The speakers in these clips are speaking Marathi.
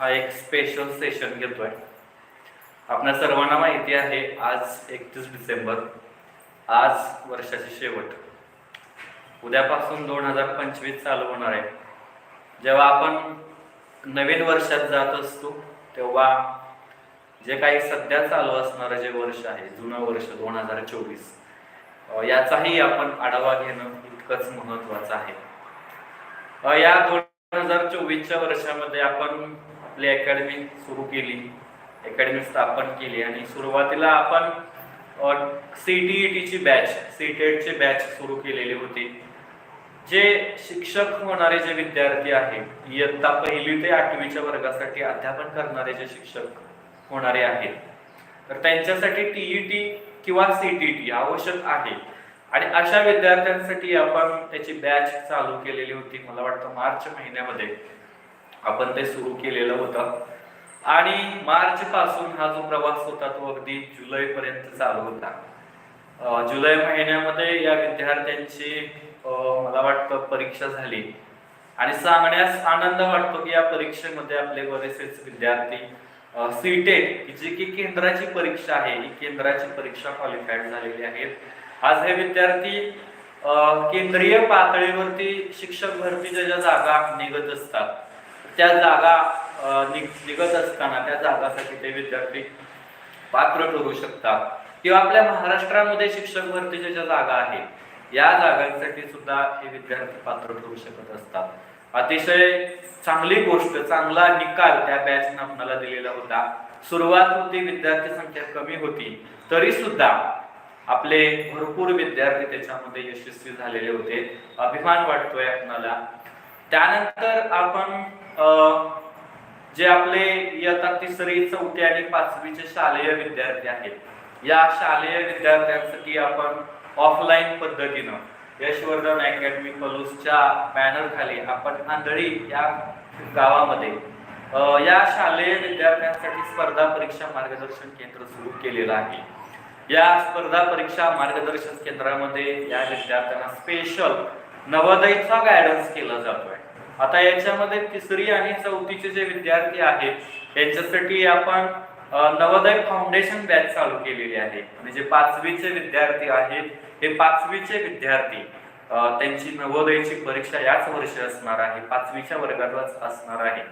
हा एक स्पेशल सेशन घेतोय. आपल्या सर्वांना माहिती आहे आज एकतीस डिसेंबर आज वर्षाची शेवट. उद्यापासून दोन हजार पंचवीस चालू होणार आहे. जेव्हा आपण नवीन वर्षात जात असतो तेव्हा जे काही सध्या चालू असणारं जे वर्ष आहे जुनं वर्ष दोन हजार चोवीस याचाही आपण आढावा घेणं इतकंच महत्वाचं आहे. या दोन हजार चोवीसच्या वर्षामध्ये आपण आपली अकॅडमी सुरू केली अकॅडमी स्थापन केली आणि सुरुवातीला आपण सीटीईटीची बॅच सीटेटची बॅच सुरू केलेली होती. जे शिक्षक होणारे जे विद्यार्थी आहेत इयत्ता पहिली ते आठवीच्या वर्गासाठी अध्यापन करणारे जे शिक्षक होणारे आहेत तर त्यांच्यासाठी टीईटी किंवा सीटीटी आवश्यक आहे. आणि अशा विद्यार्थ्यांसाठी आपण त्याची बॅच चालू केलेली होती मला वाटतं मार्च महिन्यामध्ये. आपण ते सुरू केलेलं होतं. आणि मार्च पासून हा जो प्रवास होता तो अगदी जुलै पर्यंत चालू होता. जुलै महिन्यामध्ये या विद्यार्थ्यांची मला वाटतं परीक्षा झाली. आणि सांगण्यास आनंद वाटतो की या परीक्षेमध्ये आपले बरेचसेच विद्यार्थी सीटेट जी की केंद्राची परीक्षा आहे ही केंद्राची परीक्षा क्वालिफाईड झालेली आहेत. आज हे विद्यार्थी केंद्रीय पातळीवरती शिक्षक भरतीच्या ज्या जागा निघत असतात त्या जागा निघ- निघत असताना त्या जागासाठी ते विद्यार्थी पात्र ठरू शकतात. किंवा आपल्या महाराष्ट्रामध्ये शिक्षक भरतीच्या ज्या जागा आहेत या जागांसाठी सुद्धा हे विद्यार्थी पात्र ठरू शकत असतात. अतिशय चांगली गोष्ट चांगला निकाल त्या बॅचने आपल्याला दिलेला होता. सुरुवात होती विद्यार्थी संख्या कमी होती तरी सुद्धा आपले भरपूर विद्यार्थी त्याच्यामध्ये यशस्वी झालेले होते. अभिमान वाटतोय आपणाला त्यानंतर आपण जे आपले इयत्ता तिसरी चौथी आणि पाचवीचे शालेय विद्यार्थी आहेत. या शालेय विद्यार्थ्यांसाठी आपण ऑफलाईन पद्धतीनं यशवर्धन अकॅडमी पलूसच्या बॅनर खाली आपण आंधळी या गावामध्ये या शालेय विद्यार्थ्यांसाठी स्पर्धा परीक्षा मार्गदर्शन केंद्र सुरू केलेलं आहे. या स्पर्धा परीक्षा मार्गदर्शन केंद्रामध्ये या विद्यार्थ्यांना स्पेशल नवोदयचा गायडन्स केला जातोय. आता याच्यामध्ये तिसरी आणि चौथीचे जे विद्यार्थी आहेत त्यांच्यासाठी आपण नवोदय फाउंडेशन बॅच चालू केलेली आहे. म्हणजे पाचवीचे विद्यार्थी आहेत. हे पाचवीचे विद्यार्थी त्यांची नवोदयची परीक्षा याच वर्षी असणार आहे. पाचवीच्या वर्गातच असणार आहे.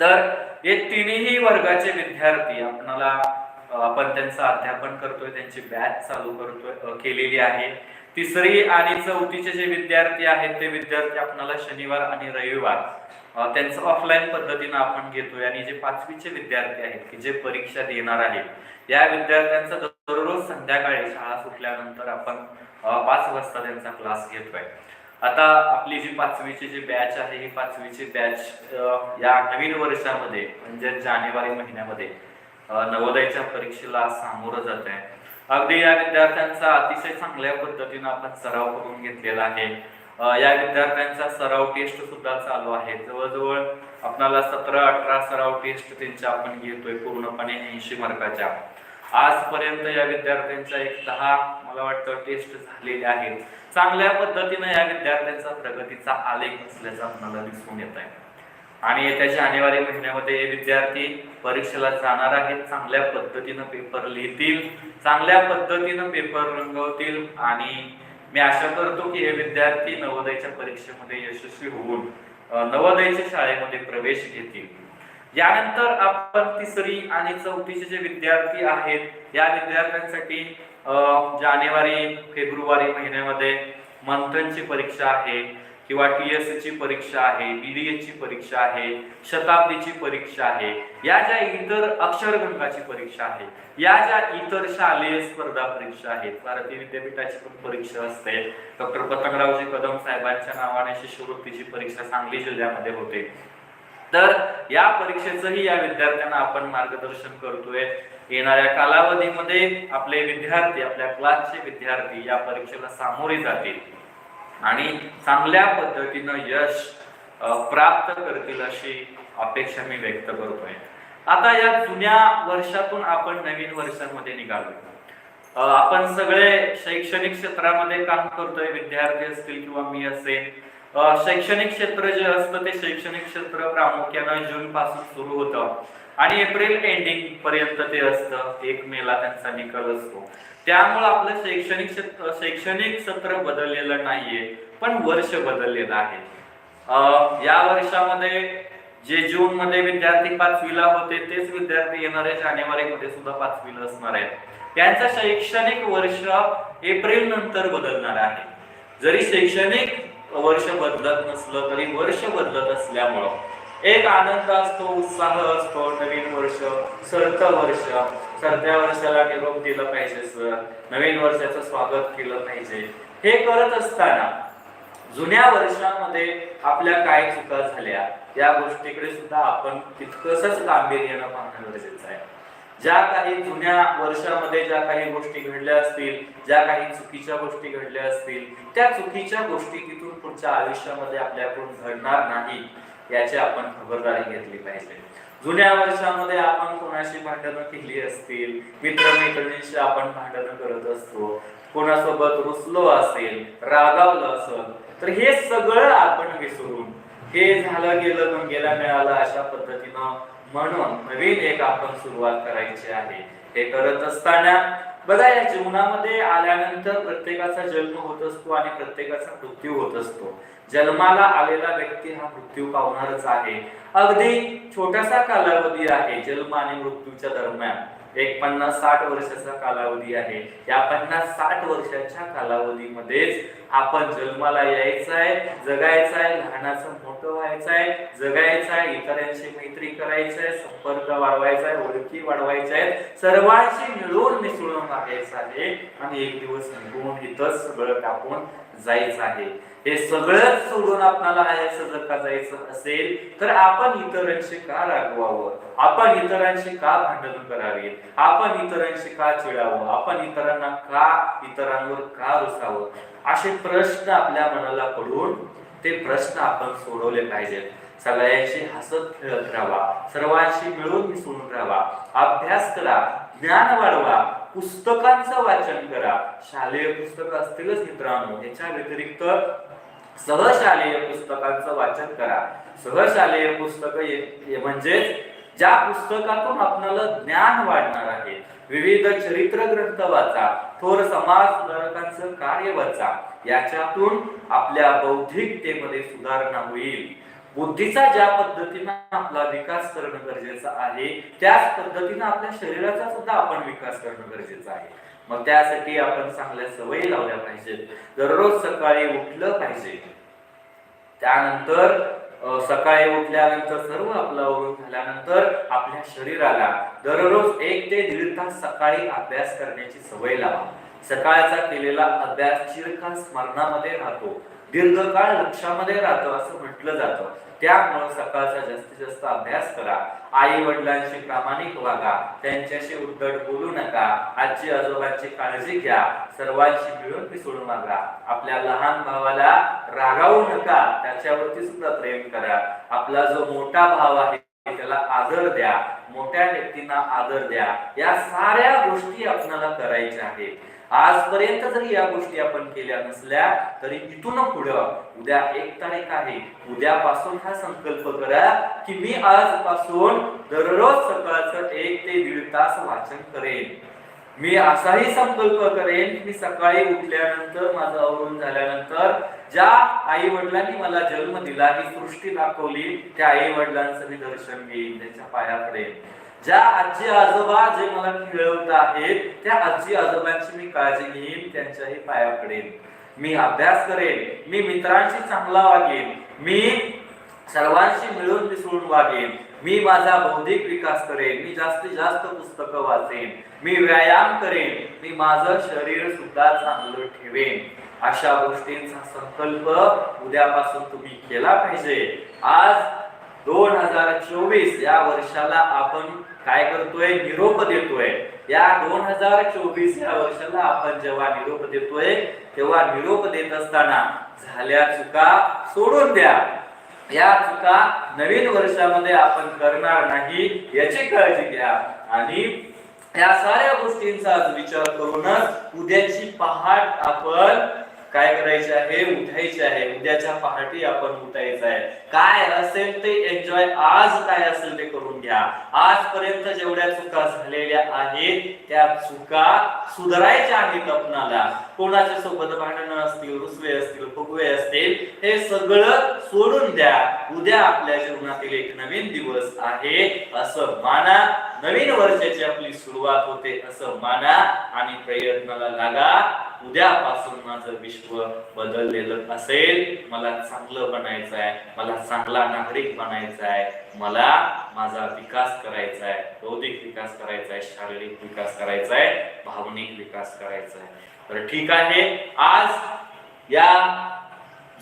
तर हे तिन्ही वर्गाचे विद्यार्थी आपणाला आपण त्यांचं अध्यापन करतोय त्यांची बॅच चालू करतोय केलेली आहे. तिसरी आणि चौथीचे जे विद्यार्थी आहेत ते विद्यार्थी आपणाला शनिवार आणि रविवार त्यांचं ऑफलाईन पद्धतीनं आपण घेतोय. आणि जे पाचवीचे विद्यार्थी आहेत की जे परीक्षा देणार आहेत या विद्यार्थ्यांचा दररोज संध्याकाळी शाळा सुटल्यानंतर आपण पाच वाजता त्यांचा क्लास घेतोय. आता आपली जी पाचवीची जी बॅच आहे ही पाचवीची बॅच या नवीन वर्षामध्ये म्हणजे जानेवारी महिन्यामध्ये नवोदयच्या परीक्षेला सामोरं जात आहे अगदी या विद्यार्थ्यांचा अतिशय चांगल्या पद्धतीनं आपण सराव करून घेतलेला आहे. या विद्यार्थ्यांचा सराव टेस्ट सुद्धा चालू आहे. जवळजवळ आपणाला सतरा अठरा सराव टेस्ट त्यांच्या आपण घेतोय पूर्णपणे ऐंशी मार्काच्या. आजपर्यंत या विद्यार्थ्यांच्या एक दहा मला वाटतं टेस्ट झालेले आहेत. चांगल्या पद्धतीनं या विद्यार्थ्यांचा प्रगतीचा आलेख असल्याचं आपल्याला दिसून येत आहे आणि येत्या जानेवारी महिन्यामध्ये विद्यार्थी परीक्षेला जाणार आहेत. चांगल्या पद्धतीनं पेपर लिहितील चांगल्या पद्धतीनं पेपर रंगवतील आणि मी आशा करतो की हे विद्यार्थी नवोदयच्या परीक्षेमध्ये यशस्वी होऊन नवोदयच्या शाळेमध्ये प्रवेश घेतील. यानंतर आपण तिसरी आणि चौथीचे जे विद्यार्थी आहेत या विद्यार्थ्यांसाठी जानेवारी फेब्रुवारी महिन्यामध्ये मंथनची परीक्षा आहे किंवा टी एस ची परीक्षा आहे बीडीए ची परीक्षा आहे शताब्दीची परीक्षा आहे या ज्या इतर अक्षरगंगाची परीक्षा आहे या ज्या इतर शालेय स्पर्धा परीक्षा आहेत भारतीय विद्यापीठाची पण परीक्षा असते. डॉक्टर पतंगरावजी कदम साहेबांच्या नावाने शिष्यवृत्तीची परीक्षा सांगली जिल्ह्यामध्ये होते. तर या परीक्षेचंही या विद्यार्थ्यांना आपण मार्गदर्शन करतोय. येणाऱ्या कालावधीमध्ये आपले विद्यार्थी आपल्या क्लासचे विद्यार्थी या परीक्षेला सामोरे जातील. आणि चांगल्या पद्धतीनं यश प्राप्त करतील अशी अपेक्षा मी व्यक्त करतोय. आता या जुन्या वर्षातून आपण नवीन वर्षामध्ये निघालो. आपण सगळे शैक्षणिक क्षेत्रामध्ये काम करतोय विद्यार्थी असतील किंवा मी असेल शैक्षणिक क्षेत्र जे असतं ते शैक्षणिक क्षेत्र प्रामुख्यानं जून पासून सुरू होतं. आणि एप्रिल एंडिंग पर्यंत ते असतं. एक मेला त्यांचा निकाल असतो. त्यामुळे आपलं शैक्षणिक क्षेत्र शैक्षणिक सत्र बदललेलं नाहीये पण वर्ष बदललेलं आहे. या वर्षामध्ये जे जून मध्ये विद्यार्थी पाचवीला होते तेच विद्यार्थी येणारे जानेवारी मध्ये सुद्धा पाचवीला असणार आहेत. त्यांचं शैक्षणिक वर्ष एप्रिल नंतर बदलणार आहे. जरी शैक्षणिक वर्ष बदलत नसलं तरी वर्ष बदलत असल्यामुळं एक आनंद असतो उत्साह असतो नवीन वर्ष सरतं वर्ष. सरत्या वर्षाला निरोप दिला पाहिजे सर. नवीन वर्षाचं स्वागत केलं पाहिजे. हे करत असताना जुन्या वर्षामध्ये आपल्या काय चुका झाल्या या गोष्टीकडे सुद्धा आपण तितकंच गांभीर्यानं पाहणं गरजेचं आहे. ज्या काही जुन्या वर्षामध्ये ज्या काही गोष्टी घडल्या असतील ज्या काही चुकीच्या गोष्टी घडल्या असतील त्या चुकीच्या गोष्टी तिथून पुढच्या आयुष्यामध्ये आपल्याकडून घडणार नाही याची आपण खबरदारी घेतली पाहिजे. जुन्या वर्षामध्ये आपण कोणाशी भांडणं केली असतील? मित्रमैत्रिणींशी आपण भांडणं करत असतो. कोणासोबत रुसलो असेल? रागावलं असेल? तर हे सगळं आपण विसरून. हे झालं गेलं पण गेला मिळालं अशा पद्धतीनं म्हणून नवीन एक आपण सुरुवात करायची आहे. हे करत असताना बघा या जीवनामध्ये आल्यानंतर प्रत्येकाचा जन्म होत असतो आणि प्रत्येकाचा मृत्यू होत असतो. जन्माला आलेला व्यक्ती हा मृत्यू पावणारच आहे. अगदी छोटासा कालावधी आहे जन्म आणि मृत्यूच्या दरम्यान. एक पन्नास साठ वर्षाचा कालावधी आहे. या पन्नास साठ वर्षाच्या कालावधीमध्येच आपण जन्माला यायचं आहे जगायचं आहे लहानाचं मोठं व्हायचं आहे जगायचं आहे इतरांशी मैत्री करायचं आहे संपर्क वाढवायचा आहे ओळखी वाढवायच्या आहेत सर्वांशी मिळून मिसळून राहायचं आहे. आणि एक दिवस निघून इथंच सगळं टाकून जायचं आहे. हे सगळं सोडून आपल्याला आयचं जर का जायचं असेल तर आपण इतरांशी का रागवावं? आपण इतरांशी का भांडण करावे? आपण इतरांशी का चिडावं? आपण इतरांना का इतरांवर का रुसावं? असे प्रश्न आपल्या मनाला पडून ते प्रश्न आपण सोडवले पाहिजेत. सगळ्यांशी हसत खेळत राहावा सर्वांशी मिळून मिसळून राहावा अभ्यास करा. ज्ञान वाढवा. पुस्तकांचं वाचन करा. शालेय पुस्तक असतीलच मित्रांनो. याच्या व्यतिरिक्त सहशालेय पुस्तकांचं वाचन करा. सहशालेय पुस्तक म्हणजेच ज्या पुस्तकातून आपल्याला ज्ञान वाढणार आहे विविध चरित्र ग्रंथ वाचा थोर समाज सुधारकांचं कार्य वाचा. याच्यातून आपल्या बौद्धिकतेमध्ये सुधारणा होईल. बुद्धीचा ज्या पद्धतीनं आपला विकास करणं गरजेचं आहे त्याच पद्धतीनं आपल्या शरीराचा सुद्धा आपण विकास करणं गरजेचं आहे. मग त्यासाठी आपण चांगल्या सवयी लावल्या पाहिजेत. दररोज सकाळी उठलं पाहिजे. त्यानंतर सकाळी उठल्यानंतर सर्व आपलं आवरून झाल्यानंतर आपल्या शरीराला दररोज एक ते दीड तास सकाळी अभ्यास करण्याची सवय लावा. सकाळचा केलेला अभ्यास चिरकाल स्मरणामध्ये राहतो. दीर्घकाळ लक्षामध्ये राहतो असं म्हटलं जातं. त्यामुळे सकाळचा जास्तीत जास्त अभ्यास करा. आई वडिलांशी प्रामाणिक वागा. त्यांच्याशी उद्धट बोलू नका. आजी आजोबांची काळजी घ्या. सर्वांशी मिळून मिसळून वागा आपल्या लहान भावाला रागावू नका. त्याच्यावरती सुद्धा प्रेम करा. आपला जो मोठा भाव आहे त्याला आदर द्या. मोठ्या व्यक्तींना आदर द्या. या साऱ्या गोष्टी आपल्याला करायच्या आहेत. आजपर्यंत जरी या गोष्टी आपण केल्या नसल्या तरी इथून पुढं उद्या एक तारीख आहे. उद्यापासून हा संकल्प करा की मी आजपासून दररोज सकाळचं एक ते दीड तास वाचन करेन. मी असाही संकल्प करेन की सकाळी उठल्यानंतर माझं आवरून झाल्यानंतर ज्या आई वडिलांनी मला जन्म दिला ही सृष्टी दाखवली त्या आई वडिलांचं मी दर्शन घेईन त्यांच्या पाया पडेन ज्या आजी आजोबा जे मला खेळवत आहेत त्या आजी आजोबांची मी काळजी घेईन त्यांच्याही पायाकडे मी अभ्यास करेन मी मित्रांशी चांगला वागेन मी सर्वांशी मिळून मिसळून वागेन मी माझा बौद्धिक विकास करेन मी जास्तीत जास्त पुस्तकं वाचेन मी व्यायाम करेन मी माझं शरीर सुद्धा चांगलं ठेवेन. अशा गोष्टींचा संकल्प उद्यापासून तुम्ही केला पाहिजे. आज दोन हजार चोवीस या वर्षाला आपण काय करतोय? निरोप देतोय. या दोन हजार चोवीस या वर्षाला आपण जेव्हा निरोप देतोय तेव्हा निरोप देत असताना झाल्या चुका सोडून द्या. या चुका नवीन वर्षामध्ये आपण करणार नाही याची काळजी घ्या. आणि या साऱ्या गोष्टींचा विचार करूनच उद्याची पहाट आपण काय करायचं आहे? उठायचे आहे. उद्याच्या पहाटे आपण उठायचं आहे. काय असेल ते एन्जॉय आज काय असेल ते करून घ्या. आजपर्यंत जेवढ्या चुका झालेल्या आहेत त्या चुका सुधारायच्या आहेत आपणाला. कोणाच्या सोबत भांडणं असतील रुसवे असतील फुगवे असतील हे सगळं सोडून द्या. उद्या आपल्या जीवनातील एक नवीन दिवस आहे असं माना. नवीन वर्षाची आपली सुरुवात होते असं माना. आणि प्रयत्नाला लागा. उद्यापासून माझं विश्व बदललेलं असेल. मला चांगलं बनायचं आहे. मला चांगला नागरिक बनायचा आहे. मला माझा विकास करायचा आहे. बौद्धिक विकास करायचा आहे. शारीरिक विकास करायचा आहे. भावनिक विकास करायचा आहे. तर ठीक आहे. आज या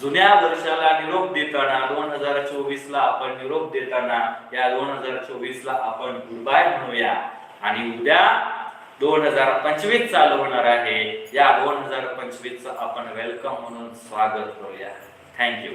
जुन्या वर्षाला निरोप देताना दोन हजार चोवीस ला आपण निरोप देताना या दोन हजार चोवीस ला आपण गुड बाय म्हणूया. आणि उद्या दोन हजार पंचवीस चालू होणार आहे. या दोन हजार पंचवीसचं आपण वेलकम म्हणून स्वागत करूया. थँक्यू